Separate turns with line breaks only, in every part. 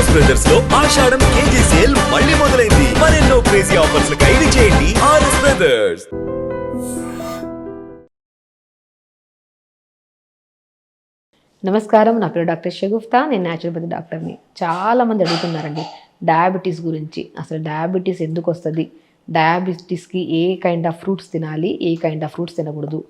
RS బ్రదర్స్లో ఆషాఢం KG sale మళ్ళీ మొదలైంది. మరెన్నో క్రేజీ ఆఫర్స్ ఖైదు చేయండి ఆర్ఎస్ బ్రదర్స్
నమస్కారం నా పేరు డాక్టర్ షగుఫ్తా నేను న్యాచురోపతి డాక్టర్ని చాలామంది అడుగుతున్నారండి డయాబెటీస్ గురించి. అసలు డయాబెటీస్ ఎందుకు వస్తుంది? డయాబెటీస్కి ఏ కైండ్ ఆఫ్ ఫ్రూట్స్ తినాలి ఏ కైండ్ ఆఫ్ ఫ్రూట్స్ తినకూడదు?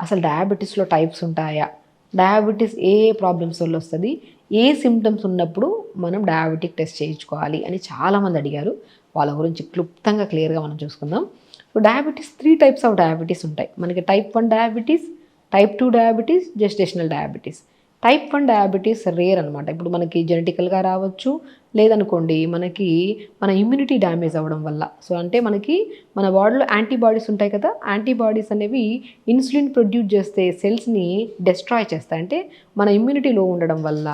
అసలు డయాబెటీస్లో టైప్స్ ఉంటాయా? డయాబెటీస్ ఏ ప్రాబ్లమ్స్ వల్ల వస్తుంది? ఏ సిమ్టమ్స్ ఉన్నప్పుడు మనం డయాబెటిక్ టెస్ట్ చేయించుకోవాలి అని చాలామంది అడిగారు. వాళ్ళ గురించి క్లుప్తంగా క్లియర్గా మనం చూసుకుందాం. So diabetes three types of diabetes ఉంటాయి. మనకి type one diabetes type two diabetes gestational diabetes type one diabetes rare అనమాట ఇప్పుడు మనకి జెనెటికల్గా రావచ్చు లేదనుకోండి మనకి మన ఇమ్యూనిటీ డ్యామేజ్ అవ్వడం వల్ల. సో అంటే మనకి మన బాడీలో యాంటీబాడీస్ ఉంటాయి కదా యాంటీబాడీస్ అనేవి ఇన్సులిన్ ప్రొడ్యూస్ చేస్తే సెల్స్ని డెస్ట్రాయ్ చేస్తాయి. అంటే మన ఇమ్యూనిటీ లో ఉండడం వల్ల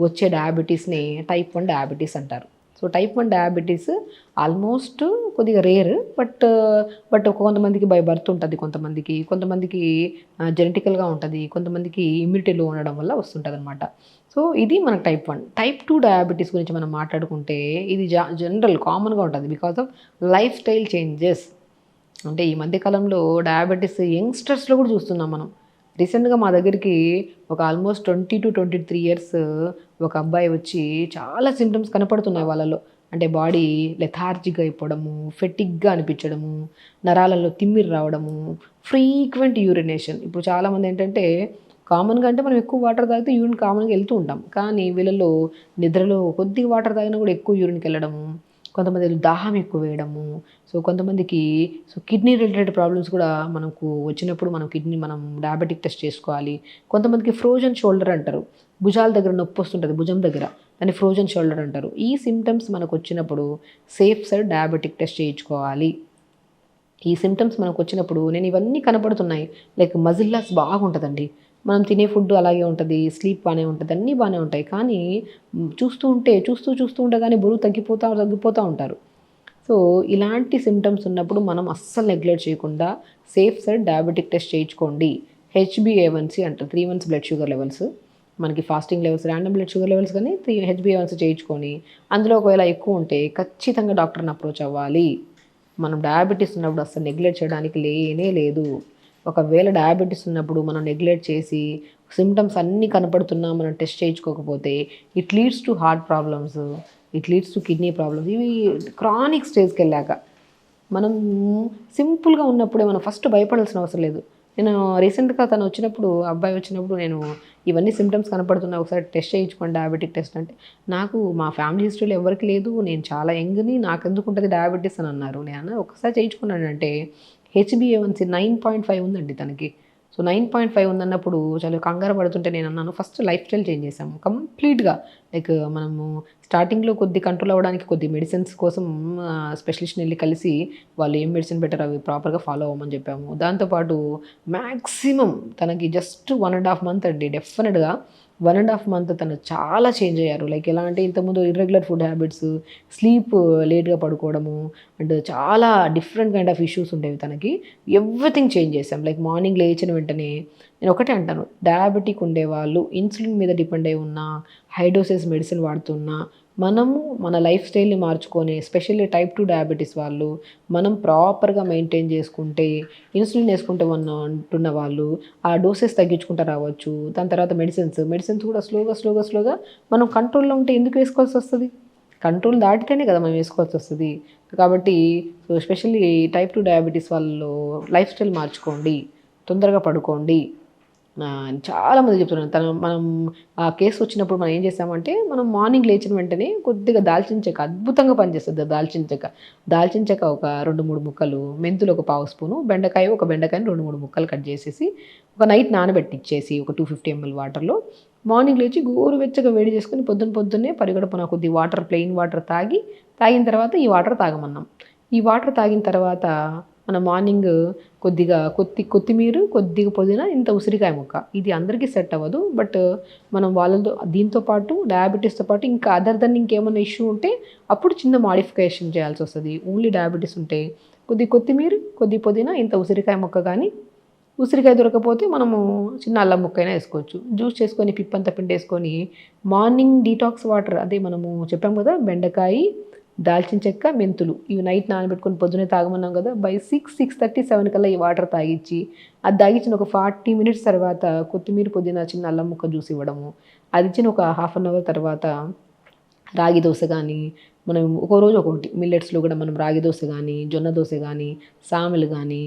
వచ్చే డయాబెటీస్ని టైప్ వన్ డయాబెటీస్ అంటారు. So type one diabetes almost కొద్దిగా రేర్ బట్ బట్ కొంతమందికి బై బర్త్ ఉంటుంది కొంతమందికి కొంతమందికి జెనెటికల్గా ఉంటుంది కొంతమందికి ఇమ్యూనిటీలో ఉండడం వల్ల వస్తుంటుంది అనమాట సో ఇది మనకు type one. Type two diabetes గురించి మనం మాట్లాడుకుంటే ఇది జా జనరల్ కామన్గా ఉంటుంది because of lifestyle changes. అంటే ఈ మధ్యకాలంలో డయాబెటీస్ యంగ్స్టర్స్లో కూడా చూస్తున్నాం మనం. రీసెంట్గా మా దగ్గరికి ఒక almost twenty two twenty three years ఒక అబ్బాయి వచ్చి చాలా సిమ్టమ్స్ కనపడుతున్నాయి వాళ్ళలో. అంటే బాడీ లెథార్జిక్ అయిపోవడము ఫెటిక్గా అనిపించడము నరాలలో తిమ్మిరి రావడము ఫ్రీక్వెంట్ యూరినేషన్ ఇప్పుడు చాలామంది ఏంటంటే కామన్గా అంటే మనం ఎక్కువ వాటర్ తాగితే యూరిన్ కామన్గా వెళ్తూ ఉంటాం. కానీ వీళ్ళలో నిద్రలో కొద్దిగా వాటర్ తాగినా కూడా ఎక్కువ యూరిన్కి వెళ్ళడము కొంతమంది దాహం ఎక్కువ వేయడము సో కొంతమందికి సో కిడ్నీ రిలేటెడ్ ప్రాబ్లమ్స్ కూడా మనకు వచ్చినప్పుడు మనం కిడ్నీ మనం డయాబెటిక్ టెస్ట్ చేసుకోవాలి. కొంతమందికి ఫ్రోజన్ షోల్డర్ అంటారు. భుజాల దగ్గర నొప్పి వస్తుంటుంది భుజం దగ్గర. దాన్ని ఫ్రోజన్ షోల్డర్ అంటారు. ఈ సిమ్టమ్స్ మనకు వచ్చినప్పుడు సేఫ్ సైడ్ డయాబెటిక్ టెస్ట్ చేయించుకోవాలి. ఈ సిమ్టమ్స్ మనకు వచ్చినప్పుడు నేను ఇవన్నీ కనపడుతున్నాయి. లైక్ మజిల్లాస్ బాగుంటుందండి. మనం తినే ఫుడ్ అలాగే ఉంటుంది స్లీప్ బాగానే ఉంటుంది అన్నీ బాగానే ఉంటాయి. కానీ చూస్తూ ఉంటే చూస్తూ చూస్తూ ఉండగానే బరువు తగ్గిపోతా తగ్గిపోతూ ఉంటారు. సో ఇలాంటి సిమ్టమ్స్ ఉన్నప్పుడు మనం అస్సలు నెగ్లెక్ట్ చేయకుండా సేఫ్ సైడ్ డయాబెటిక్ టెస్ట్ చేయించుకోండి. హెచ్బిఏవన్సీ అంటారు three months blood sugar levels మనకి fasting levels random blood sugar levels కానీ త్రీ హెచ్బిఏవన్సీ చేయించుకొని అందులో ఒకవేళ ఎక్కువ ఉంటే ఖచ్చితంగా డాక్టర్ని అప్రోచ్ అవ్వాలి. మనం డయాబెటీస్ ఉన్నప్పుడు అసలు నెగ్లెక్ట్ చేయడానికి లేనే లేదు. ఒకవేళ డయాబెటీస్ ఉన్నప్పుడు మనం నెగ్లెక్ట్ చేసి సిమ్టమ్స్ అన్నీ కనపడుతున్నా మనం టెస్ట్ చేయించుకోకపోతే it leads to heart problems it leads to kidney problems ఇవి క్రానిక్ స్టేజ్కి వెళ్ళాక మనం సింపుల్గా ఉన్నప్పుడే మనం ఫస్ట్ భయపడాల్సిన అవసరం లేదు. నేను రీసెంట్గా తను వచ్చినప్పుడు అబ్బాయి వచ్చినప్పుడు నేను ఇవన్నీ సిమ్టమ్స్ కనపడుతున్నాయి ఒకసారి టెస్ట్ చేయించుకోండి డయాబెటిక్ టెస్ట్ అంటే. నాకు మా ఫ్యామిలీ హిస్టరీలో ఎవరికి లేదు నేను చాలా యంగ్ని నాకు ఎందుకు ఉంటుంది డయాబెటీస్ అని అన్నారు. నేను ఒకసారి చేయించుకున్నాను అంటే హెచ్బిఏవన్సీ నైన్ పాయింట్ ఫైవ్ ఉందండి తనకి. సో నైన్ పాయింట్ ఫైవ్ ఉందన్నప్పుడు చాలా కంగారు పడుతుంటే నేను అన్నాను ఫస్ట్ లైఫ్ స్టైల్ చేంజ్ చేసాము కంప్లీట్గా లైక్ మనము స్టార్టింగ్లో కొద్ది కంట్రోల్ అవ్వడానికి కొద్ది మెడిసిన్స్ కోసం స్పెషలిస్ట్ని వెళ్ళి కలిసి వాళ్ళు ఏం మెడిసిన్ పెట్టారు అవి ప్రాపర్గా ఫాలో అవ్వమని చెప్పాము. దాంతోపాటు మ్యాక్సిమం తనకి just one and half month అండి డెఫినెట్గా వన్ అండ్ హాఫ్ మంత్ తను చాలా చేంజ్ అయ్యారు. లైక్ ఎలా అంటే ఇంతకుముందు ఇర్రెగ్యులర్ ఫుడ్ హ్యాబిట్స్ స్లీప్ లేట్గా పడుకోవడము అండ్ చాలా డిఫరెంట్ కైండ్ ఆఫ్ ఇష్యూస్ ఉండేవి తనకి. ఎవ్రీథింగ్ చేంజ్ చేసాం లైక్ మార్నింగ్ లేచిన వెంటనే నేను ఒకటే అంటాను. డయాబెటిక్ ఉండేవాళ్ళు ఇన్సులిన్ మీద డిపెండ్ అయి ఉన్న హైడోసెస్ మెడిసిన్ వాడుతున్నా మనము మన లైఫ్ స్టైల్ని మార్చుకొని ఎస్పెషల్లీ టైప్ టూ డయాబెటీస్ వాళ్ళు మనం ప్రాపర్గా మెయింటైన్ చేసుకుంటే ఇన్సులిన్ వేసుకుంటే ఉన్న అంటున్న వాళ్ళు ఆ డోసెస్ తగ్గించుకుంటూ రావచ్చు. దాని తర్వాత మెడిసిన్స్ మెడిసిన్స్ కూడా స్లోగా స్లోగా స్లోగా మనం కంట్రోల్లో ఉంటే ఎందుకు వేసుకోవాల్సి వస్తుంది? కంట్రోల్ దాటితేనే కదా మనం వేసుకోవాల్సి వస్తుంది. కాబట్టి ఎస్పెషల్లీ టైప్ టూ డయాబెటీస్ వాళ్ళు లైఫ్ స్టైల్ మార్చుకోండి తొందరగా పడుకోండి. చాలామంది చెప్తున్నారు. తను మనం ఆ కేసు వచ్చినప్పుడు మనం ఏం చేసామంటే మనం మార్నింగ్ లేచిన వెంటనే కొద్దిగా దాల్చిన చెక్క అద్భుతంగా పనిచేస్తుంది దాల్చిన చెక్క. దాల్చిన చెక్క ఒక రెండు మూడు ముక్కలు మెంతులు ఒక పావు స్పూను బెండకాయ ఒక బెండకాయని రెండు మూడు ముక్కలు కట్ చేసేసి ఒక నైట్ నానబెట్టిచ్చేసి ఒక టూ ఫిఫ్టీ ఎంఎల్ వాటర్లో మార్నింగ్ లేచి గోరువెచ్చగా వేడి చేసుకుని పొద్దున్న పొద్దున్నే పరిగడపన కొద్ది వాటర్ ప్లెయిన్ వాటర్ తాగి తాగిన తర్వాత ఈ వాటర్ తాగమన్నాం. ఈ వాటర్ తాగిన తర్వాత మన మార్నింగ్ కొద్దిగా కొద్ది కొత్తిమీర కొద్దిగా పుదీనా ఇంత ఉసిరికాయ ముక్క. ఇది అందరికీ సెట్ అవ్వదు. బట్ మనం వాళ్ళతో దీంతో పాటు డయాబెటీస్తో పాటు ఇంకా అదర్ దెన్ ఇంకేమైనా ఇష్యూ ఉంటే అప్పుడు చిన్న మాడిఫికేషన్ చేయాల్సి వస్తుంది. ఓన్లీ డయాబెటీస్ ఉంటే కొద్ది కొత్తిమీర కొద్ది పుదీనా ఇంత ఉసిరికాయ ముక్క కానీ ఉసిరికాయ దొరకపోతే మనము చిన్న అల్లం ముక్కైనా వేసుకోవచ్చు. జ్యూస్ చేసుకొని పిప్పంతా పిండేసుకొని మార్నింగ్ డీటాక్స్ వాటర్ అదే మనము చెప్పాం కదా బెండకాయ దాల్చిన చెక్క మెంతులు. ఇవి నైట్ నానబెట్టుకొని పొద్దునే తాగమన్నాం కదా by six six thirty seven కల్లా ఈ వాటర్ తాగిచ్చి అది తాగించిన ఒక ఫార్టీ మినిట్స్ తర్వాత కొత్తిమీర పుదీనా చిన్న అల్లం ముక్క జ్యూస్ ఇవ్వడము అది ఇచ్చిన ఒక హాఫ్ అన్ అవర్ తర్వాత రాగి దోశ కానీ మనం ఒక్కో రోజు ఒకటి మిల్లెట్స్లో కూడా మనం రాగి దోశ కానీ జొన్న దోశ కానీ సామెలు కానీ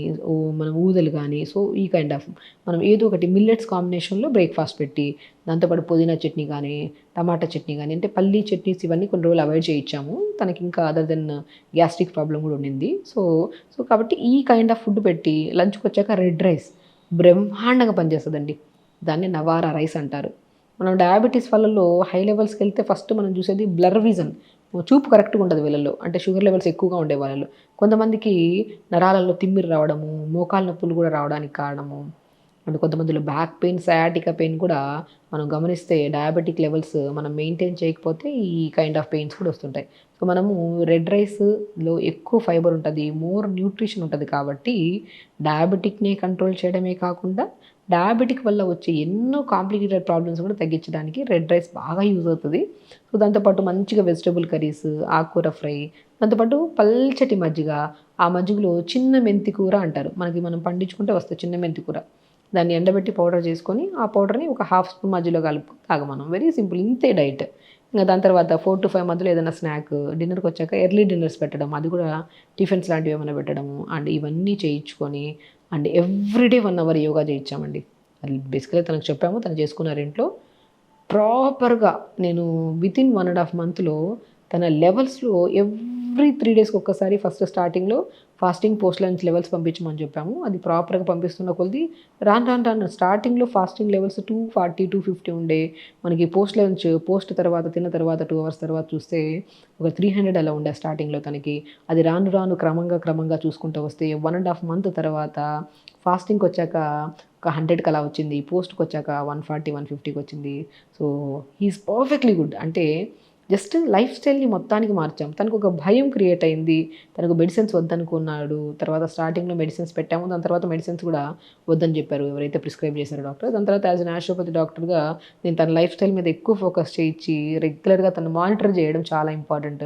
మనం ఊదలు కానీ సో ఈ కైండ్ ఆఫ్ మనం ఏదో ఒకటి మిల్లెట్స్ కాంబినేషన్లో బ్రేక్ఫాస్ట్ పెట్టి దాంతోపాటు పుదీనా చట్నీ కానీ టమాటా చట్నీ కానీ అంటే పల్లీ చట్నీస్ ఇవన్నీ కొన్ని రోజులు అవాయిడ్ చేయించాము. తనకి ఇంకా అదర్ దెన్ గ్యాస్ట్రిక్ ప్రాబ్లం కూడా ఉండింది. సో సో కాబట్టి ఈ కైండ్ ఆఫ్ ఫుడ్ పెట్టి లంచ్కి వచ్చాక రెడ్ రైస్ బ్రహ్మాండంగా పనిచేస్తుందండి. దాన్ని నవారా రైస్ అంటారు. మనం డయాబెటీస్ వాళ్ళలో హై లెవెల్స్కి వెళ్తే ఫస్ట్ మనం చూసేది బ్లర్ విజన్ చూపు కరెక్ట్గా ఉంటుంది వీళ్ళలో అంటే షుగర్ లెవెల్స్ ఎక్కువగా ఉండే వాళ్ళలో. కొంతమందికి నరాలలో తిమ్మిరి రావడము మోకాల నొప్పులు కూడా రావడానికి కారణము. అండ్ కొంతమందిలో బ్యాక్ పెయిన్ సయాటికా పెయిన్ కూడా మనం గమనిస్తే డయాబెటిక్ లెవెల్స్ మనం మెయింటైన్ చేయకపోతే ఈ కైండ్ ఆఫ్ పెయిన్స్ కూడా వస్తుంటాయి. సో మనము రెడ్ రైస్లో ఎక్కువ ఫైబర్ ఉంటుంది మోర్ న్యూట్రిషన్ ఉంటుంది కాబట్టి డయాబెటిక్ని కంట్రోల్ చేయడమే కాకుండా డయాబెటిక్ వల్ల వచ్చే ఎన్నో కాంప్లికేటెడ్ ప్రాబ్లమ్స్ కూడా తగ్గించడానికి రెడ్ రైస్ బాగా యూజ్ అవుతుంది. సో దాంతోపాటు మంచిగా వెజిటబుల్ కర్రీస్ ఆకుకూర ఫ్రై దాంతోపాటు పల్చటి మజ్జిగ ఆ మజ్జిగలో చిన్న మెంతి కూర అంటారు. మనకి మనం పండించుకుంటే వస్తుంది చిన్న మెంతి కూర. దాన్ని ఎండబెట్టి పౌడర్ చేసుకొని ఆ పౌడర్ని ఒక హాఫ్ స్పూన్ మధ్యలో కలుపు తాగమనం. వెరీ సింపుల్ ఇంతే డైట్ ఇంకా దాని తర్వాత ఫోర్ టు ఫైవ్ మధ్యలో ఏదైనా స్నాక్ డిన్నర్కి వచ్చాక ఎర్లీ డిన్నర్స్ పెట్టడం అది కూడా టిఫిన్స్ లాంటివి ఏమైనా పెట్టడము. అండ్ ఇవన్నీ చేయించుకొని and everyday one hour yoga చేయించామండి. అది బేసికలీ తనకు చెప్పాము తను చేసుకున్నారు ఇంట్లో. ప్రాపర్గా నేను వితిన్ వన్ అండ్ హాఫ్ మంత్లో తన లెవెల్స్లో ఎవ్ ఎవ్రీ త్రీ డేస్కి ఒక్కసారి ఫస్ట్ స్టార్టింగ్లో ఫాస్టింగ్ పోస్ట్ లంచ్ లెవెల్స్ పంపించమని చెప్పాము. అది ప్రాపర్గా పంపిస్తున్న కొద్ది రాను రాను రాను స్టార్టింగ్లో fasting levels two forty two fifty ఉండే. మనకి పోస్ట్ లంచ్ పోస్ట్ తర్వాత తిన్న తర్వాత టూ అవర్స్ తర్వాత చూస్తే ఒక త్రీ హండ్రెడ్ అలా ఉండే స్టార్టింగ్లో తనకి. అది రాను రాను క్రమంగా క్రమంగా చూసుకుంటూ వస్తే వన్ అండ్ హాఫ్ మంత్ తర్వాత ఫాస్టింగ్కి వచ్చాక ఒక హండ్రెడ్కి అలా వచ్చింది. పోస్ట్కి వచ్చాక వన్ ఫార్టీ వన్ ఫిఫ్టీకి వచ్చింది. So he is perfectly good అంటే జస్ట్ లైఫ్ స్టైల్ని మొత్తానికి మార్చాం. తనకు ఒక భయం క్రియేట్ అయింది. తనకు మెడిసిన్స్ వద్దనుకున్నాడు. తర్వాత స్టార్టింగ్లో మెడిసిన్స్ పెట్టాము. దాని తర్వాత మెడిసిన్స్ కూడా వద్దని చెప్పారు ఎవరైతే ప్రిస్క్రైబ్ చేశారో డాక్టర్. దాని తర్వాత యాజ్ నాచురోపతి డాక్టర్గా నేను తన లైఫ్ స్టైల్ మీద ఎక్కువ ఫోకస్ చేయించి రెగ్యులర్గా తను మానిటర్ చేయడం చాలా ఇంపార్టెంట్.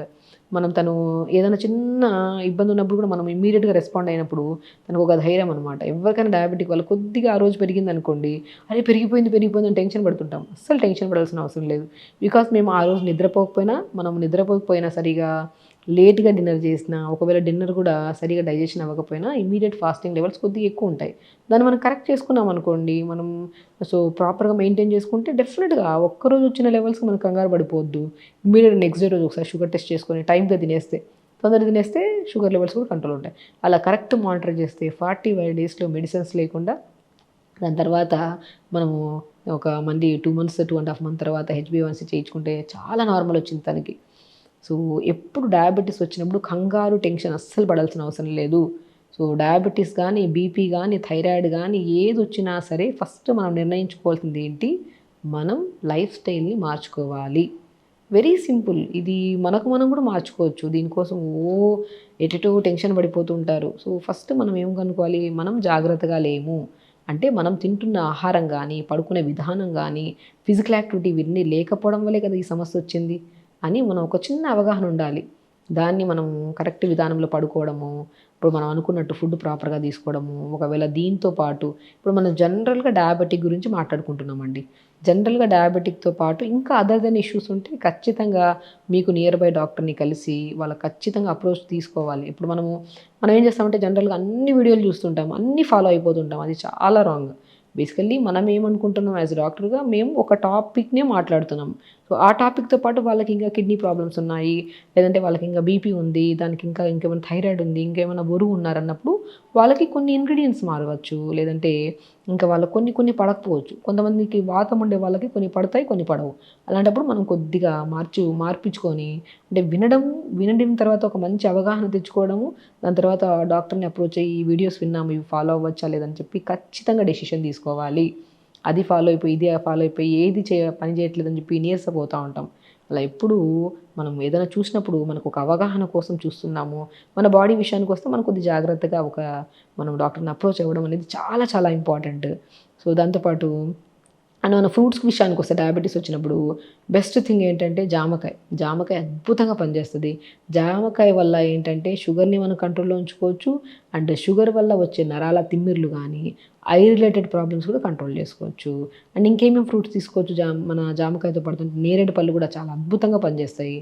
మనం తను ఏదైనా చిన్న ఇబ్బంది ఉన్నప్పుడు కూడా మనం ఇమీడియట్గా రెస్పాండ్ అయినప్పుడు తనకు ఒక ధైర్యం అనమాట ఎవరికైనా డయాబెటిక్ వల్ల కొద్దిగా ఆ రోజు పెరిగింది అనుకోండి అరే పెరిగిపోయింది పెరిగిపోయింది అని టెన్షన్ పడుతుంటాం. అస్సలు టెన్షన్ పడాల్సిన అవసరం లేదు. బికాస్ మేము ఆ రోజు నిద్రపోకపోయినా మనం నిద్రపోకపోయినా సరిగా లేట్గా డిన్నర్ చేసినా ఒకవేళ డిన్నర్ కూడా సరిగా డైజెషన్ అవ్వకపోయినా ఇమీడియట్ ఫాస్టింగ్ లెవెల్స్ కొద్దిగా ఎక్కువ ఉంటాయి. దాన్ని మనం కరెక్ట్ చేసుకున్నాం అనుకోండి మనం సో ప్రాపర్గా మెయింటైన్ చేసుకుంటే డెఫినెట్గా ఒక్కరోజు వచ్చిన లెవెల్స్కి మనం కంగారు పడిపోవద్దు. ఇమీడియట్ నెక్స్ట్ డే రోజు ఒకసారి షుగర్ టెస్ట్ చేసుకొని టైంగా తినేస్తే తొందరగా తినేస్తే షుగర్ లెవెల్స్ కూడా కంట్రోల్ ఉంటాయి. అలా కరెక్ట్ మానిటర్ చేస్తే ఫార్టీ ఫైవ్ డేస్లో మెడిసిన్స్ లేకుండా దాని తర్వాత మనము ఒక మంది two months two and half month తర్వాత హెచ్బివన్సీ చేయించుకుంటే చాలా నార్మల్ వచ్చింది తనకి. సో ఎప్పుడు డయాబెటీస్ వచ్చినప్పుడు కంగారు టెన్షన్ అస్సలు పడాల్సిన అవసరం లేదు. సో డయాబెటీస్ కానీ బీపీ కానీ థైరాయిడ్ కానీ ఏది వచ్చినా సరే ఫస్ట్ మనం నిర్ణయించుకోవాల్సింది ఏంటి? మనం లైఫ్ స్టైల్ని మార్చుకోవాలి. Very simple. ఇది మనకు మనం కూడా మార్చుకోవచ్చు. దీనికోసం ఓ ఎటెటో టెన్షన్ పడిపోతుంటారు సో ఫస్ట్ మనం ఏం కనుక్కోవాలి? మనం జాగ్రత్తగా లేము. అంటే మనం తింటున్న ఆహారం కానీ పడుకునే విధానం కానీ ఫిజికల్ యాక్టివిటీ ఇవన్నీ లేకపోవడం వల్లే కదా ఈ సమస్య వచ్చింది. అని మనం ఒక చిన్న అవగాహన ఉండాలి. దాన్ని మనం కరెక్ట్ విధానంలో పడుకోవడము ఇప్పుడు మనం అనుకున్నట్టు ఫుడ్ ప్రాపర్గా తీసుకోవడము ఒకవేళ దీంతో పాటు ఇప్పుడు మనం జనరల్గా డయాబెటిక్ గురించి మాట్లాడుకుంటున్నామండి. జనరల్గా డయాబెటిక్తో పాటు ఇంకా అదర్ దెన్ ఇష్యూస్ ఉంటే ఖచ్చితంగా మీకు నియర్ బై డాక్టర్ని కలిసి వాళ్ళ ఖచ్చితంగా అప్రోచ్ తీసుకోవాలి. ఇప్పుడు మనము మనం ఏం చేస్తామంటే జనరల్గా అన్ని వీడియోలు చూస్తుంటాం అన్నీ ఫాలో అయిపోతుంటాం అది చాలా రాంగ్. బేసికల్లీ మనం ఏమనుకుంటున్నాం యాజ్ డాక్టర్గా మేము ఒక టాపిక్నే మాట్లాడుతున్నాం. ఆ టాపిక్తో పాటు వాళ్ళకి ఇంకా కిడ్నీ ప్రాబ్లమ్స్ ఉన్నాయి. లేదంటే వాళ్ళకి ఇంకా బీపీ ఉంది. దానికి ఇంకా ఇంకేమైనా థైరాయిడ్ ఉంది. ఇంకేమైనా బరువు ఉన్నారన్నప్పుడు వాళ్ళకి కొన్ని ఇంగ్రీడియంట్స్ మారవచ్చు. లేదంటే ఇంకా వాళ్ళకి కొన్ని కొన్ని పడకపోవచ్చు. కొంతమందికి వాతం ఉండే వాళ్ళకి కొన్ని పడతాయి కొన్ని పడవు. అలాంటప్పుడు మనం కొద్దిగా మార్చు మార్పించుకొని అంటే వినడం వినడం తర్వాత ఒక మంచి అవగాహన తెచ్చుకోవడము దాని తర్వాత డాక్టర్ని అప్రోచ్ అయ్యి ఈ వీడియోస్ విన్నాము ఇవి ఫాలో అవ్వచ్చా లేదని చెప్పి ఖచ్చితంగా డెసిషన్ తీసుకోవాలి. అది ఫాలో అయిపోయి ఇది ఫాలో అయిపోయి ఏది చే పని చేయట్లేదని చెప్పి నీరసపోతూ ఉంటాం. అలా ఎప్పుడు మనం ఏదైనా చూసినప్పుడు మనకు ఒక అవగాహన కోసం చూస్తున్నాము. మన బాడీ విషయానికి వస్తే మనం కొద్ది జాగ్రత్తగా ఒక మనం డాక్టర్ని అప్రోచ్ అవ్వడం అనేది చాలా చాలా ఇంపార్టెంట్ సో దాంతోపాటు అండ్ మన ఫ్రూట్స్ విషయానికి వస్తే డయాబెటీస్ వచ్చినప్పుడు బెస్ట్ థింగ్ ఏంటంటే జామకాయ. జామకాయ అద్భుతంగా పనిచేస్తుంది. జామకాయ వల్ల ఏంటంటే షుగర్ని మనం కంట్రోల్లో ఉంచుకోవచ్చు. అండ్ షుగర్ వల్ల వచ్చే నరాల తిమ్మిర్లు కానీ ఐ రిలేటెడ్ ప్రాబ్లమ్స్ కూడా కంట్రోల్ చేసుకోవచ్చు. అండ్ ఇంకేమేమి ఫ్రూట్స్ తీసుకోవచ్చు జా మన జామకాయతో పడుతుంటే నేరేడు పళ్ళు కూడా చాలా అద్భుతంగా పనిచేస్తాయి.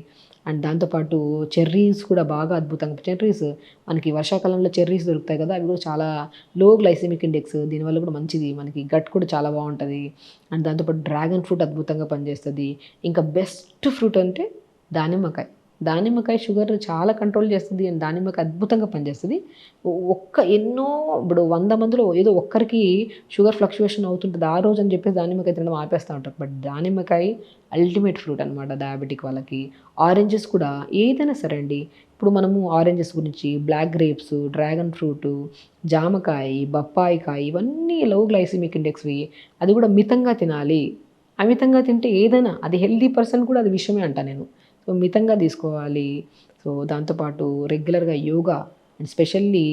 అండ్ దాంతోపాటు చెర్రీస్ కూడా బాగా అద్భుతంగా చెర్రీస్ మనకి వర్షాకాలంలో చెర్రీస్ దొరుకుతాయి కదా అవి కూడా చాలా లో గ్లైసెమిక్ ఇండెక్స్ దీనివల్ల కూడా మంచిది. మనకి గట్ కూడా చాలా బాగుంటుంది. అండ్ దాంతోపాటు డ్రాగన్ ఫ్రూట్ అద్భుతంగా పనిచేస్తుంది. ఇంకా బెస్ట్ ఫ్రూట్ అంటే దానిమ్మకాయ. దానిమ్మకాయ షుగర్ చాలా కంట్రోల్ చేస్తుంది అండ్ దానిమ్మకాయ అద్భుతంగా పనిచేస్తుంది. ఒక్క ఎన్నో ఇప్పుడు వంద మందిలో ఏదో ఒక్కరికి షుగర్ ఫ్లక్చువేషన్ అవుతుంటుంది. ఆ రోజు అని చెప్పేసి దానిమ్మకాయ తినడం ఆపేస్తూ ఉంటారు. బట్ దానిమ్మకాయ అల్టిమేట్ ఫ్రూట్ అనమాట డయాబెటిక్ వాళ్ళకి. ఆరెంజెస్ కూడా ఏదైనా సరే అండి. ఇప్పుడు మనము ఆరెంజెస్ గురించి బ్లాక్ గ్రేప్స్ డ్రాగన్ ఫ్రూట్ జామకాయ బొప్పాయికాయ ఇవన్నీ లో గ్లైసిమిక్ ఇండెక్స్వి అది కూడా మితంగా తినాలి. అమితంగా తింటే ఏదైనా అది హెల్దీ పర్సన్ కూడా అది విషయమే అంట నేను. సో మితంగా తీసుకోవాలి. సో దాంతోపాటు రెగ్యులర్గా యోగా అండ్ స్పెషల్లీ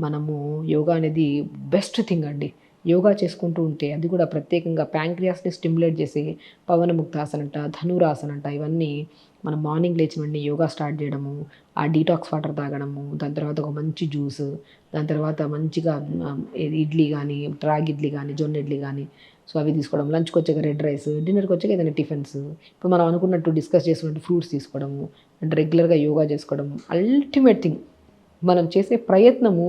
మనము యోగా అనేది బెస్ట్ థింగ్ అండి. యోగా చేసుకుంటూ ఉంటే అది కూడా ప్రత్యేకంగా ప్యాంక్రియాస్ని స్టిమ్యులేట్ చేసి పవనముక్తాసన అంట ధనురాసన అంట ఇవన్నీ మనం మార్నింగ్ లేచిన వెంటనే యోగా స్టార్ట్ చేయడము ఆ డీటాక్స్ వాటర్ తాగడము దాని తర్వాత ఒక మంచి జ్యూస్ దాని తర్వాత మంచిగా ఇడ్లీ కానీ రాగి ఇడ్లీ కానీ జొన్న ఇడ్లీ కానీ సో అవి తీసుకోవడం లంచ్కి వచ్చాక రెడ్ రైస్ డిన్నర్కి వచ్చాక ఏదైనా టిఫిన్స్. ఇప్పుడు మనం అనుకున్నట్టు డిస్కస్ చేసుకున్నట్టు ఫ్రూట్స్ తీసుకోవడము అండ్ రెగ్యులర్గా యోగా చేసుకోవడం అల్టిమేట్ థింగ్. మనం చేసే ప్రయత్నము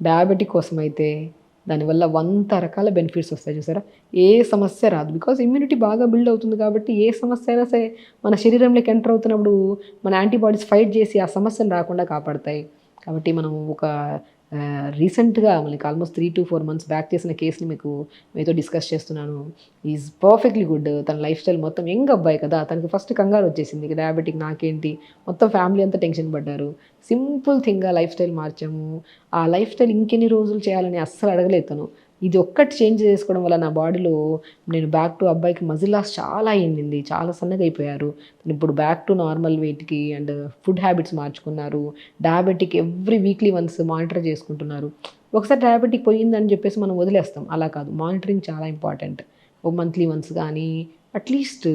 డయాబెటిక్ కోసం అయితే దానివల్ల వంద రకాల బెనిఫిట్స్ వస్తాయి చూసారా? ఏ సమస్య రాదు. బికాజ్ ఇమ్యూనిటీ బాగా బిల్డ్ అవుతుంది కాబట్టి ఏ సమస్య అయినా సరే మన శరీరంలోకి ఎంటర్ అవుతున్నప్పుడు మన యాంటీబాడీస్ ఫైట్ చేసి ఆ సమస్యను రాకుండా కాపాడతాయి. కాబట్టి మనం ఒక రీసెంట్గా మనకి almost three to four months back చేసిన కేసుని మీకు మీతో డిస్కస్ చేస్తున్నాను. ఈజ్ పర్ఫెక్ట్లీ గుడ్ తన లైఫ్ స్టైల్ మొత్తం యంగ్ అబ్బాయి కదా తనకి ఫస్ట్ కంగారు వచ్చేసింది. డయాబెటిక్ నాకేంటి? మొత్తం ఫ్యామిలీ అంతా టెన్షన్ పడ్డారు. సింపుల్ థింగ్గా లైఫ్ స్టైల్ మార్చాము. ఆ లైఫ్ స్టైల్ ఇంకెన్ని రోజులు చేయాలని అస్సలు అడగలేదు తను. ఇది ఒక్కటి చేంజ్ చేసుకోవడం వల్ల నా బాడీలో నేను బ్యాక్ టు అబ్బాయికి మజిల్ లాస్ చాలా అయ్యింది చాలా సన్నగా అయిపోయారు. ఇప్పుడు బ్యాక్ టు నార్మల్ వెయిట్కి అండ్ ఫుడ్ హ్యాబిట్స్ మార్చుకున్నారు. Diabetic every weekly once monitor చేసుకుంటున్నారు. ఒకసారి డయాబెటిక్ పోయిందని చెప్పేసి మనం వదిలేస్తాం. అలా కాదు. మానిటరింగ్ చాలా ఇంపార్టెంట్ ఓ మంత్లీ వన్స్ కానీ అట్లీస్ట్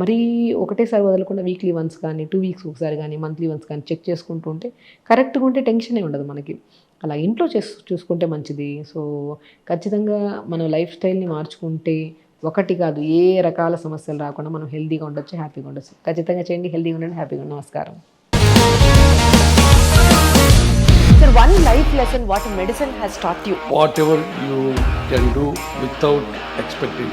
మరీ ఒకటేసారి వదలకుండా వీక్లీ వన్స్ కానీ టూ వీక్స్ ఒకసారి కానీ మంత్లీ వన్స్ కానీ చెక్ చేసుకుంటూ ఉంటే కరెక్ట్గా ఉంటే టెన్షనే ఉండదు మనకి. అలా ఇంట్లో చేసు చూసుకుంటే మంచిది. సో ఖచ్చితంగా మన లైఫ్ స్టైల్ని మార్చుకుంటే ఒకటి కాదు ఏ రకాల సమస్యలు రాకుండా మనం హెల్తీగా ఉండొచ్చు హ్యాపీగా ఉండొచ్చు. ఖచ్చితంగా చేయండి. హెల్తీగా ఉండండి హ్యాపీగా ఉండండి. నమస్కారం.
Sir, one life lesson what medicine has taught you.
whatever you can do without expecting.